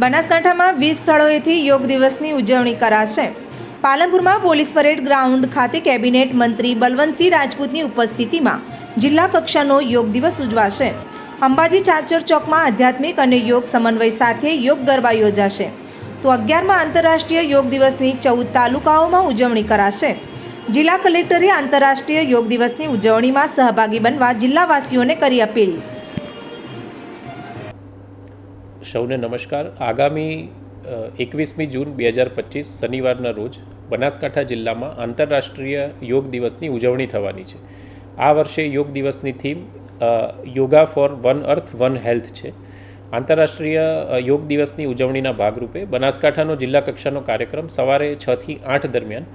બનાસકાંઠામાં વીસ સ્થળોએથી યોગ દિવસની ઉજવણી કરાશે. પાલનપુરમાં પોલીસ પરેડ ગ્રાઉન્ડ ખાતે કેબિનેટ મંત્રી બલવંતસિંહ રાજપૂતની ઉપસ્થિતિમાં જિલ્લા કક્ષાનો યોગ દિવસ ઉજવાશે. અંબાજી ચાચર ચોકમાં આધ્યાત્મિક અને યોગ સમન્વય સાથે યોગ ગરબા યોજાશે. તો અગિયારમાં આંતરરાષ્ટ્રીય યોગ દિવસની ચૌદ તાલુકાઓમાં ઉજવણી કરાશે. જિલ્લા કલેક્ટરે આંતરરાષ્ટ્રીય યોગ દિવસની ઉજવણીમાં સહભાગી બનવા જિલ્લાવાસીઓને કરી અપીલ. સૌને નમસ્કાર. આગામી એકવીસમી જૂન બે હજાર પચીસ શનિવારના રોજ બનાસકાંઠા જિલ્લામાં આંતરરાષ્ટ્રીય યોગ દિવસની ઉજવણી થવાની છે. આ વર્ષે યોગ દિવસની theme yoga for one earth, one health છે. આંતરરાષ્ટ્રીય યોગ દિવસની ઉજવણીના ભાગરૂપે બનાસકાંઠાનો જિલ્લા કક્ષાનો કાર્યક્રમ સવારે છથી આઠ દરમિયાન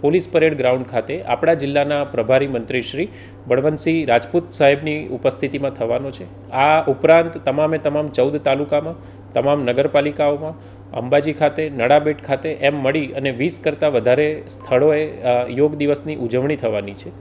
પોલીસ પરેડ ગ્રાઉન્ડ ખાતે આપણા જિલ્લાના પ્રભારી મંત્રી શ્રી બળવંતસિંહ રાજપૂત સાહેબની ઉપસ્થિતિમાં થવાનો છે. આ ઉપરાંત તમામે તમામ ચૌદ તાલુકામાં, તમામ નગરપાલિકાઓમાં, અંબાજી ખાતે, નડાબેટ ખાતે એમ મળી અને વીસ કરતાં વધારે સ્થળોએ યોગ દિવસની ઉજવણી થવાની છે.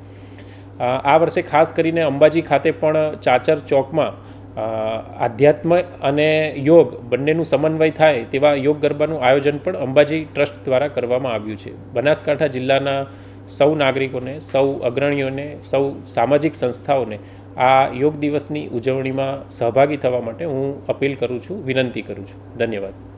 આ વર્ષે ખાસ કરીને અંબાજી ખાતે પણ ચાચર ચોકમાં આધ્યાત્મ અને યોગ બંનેનું સમન્વય થાય તેવા યોગ ગરબાનું આયોજન પણ અંબાજી ટ્રસ્ટ દ્વારા કરવામાં આવ્યું છે. બનાસકાંઠા જિલ્લાના સૌ નાગરિકોને, સૌ અગ્રણીઓને, સૌ સામાજિક સંસ્થાઓને આ યોગ દિવસની ઉજવણીમાં સહભાગી થવા માટે હું અપીલ કરું છું, વિનંતી કરું છું. ધન્યવાદ.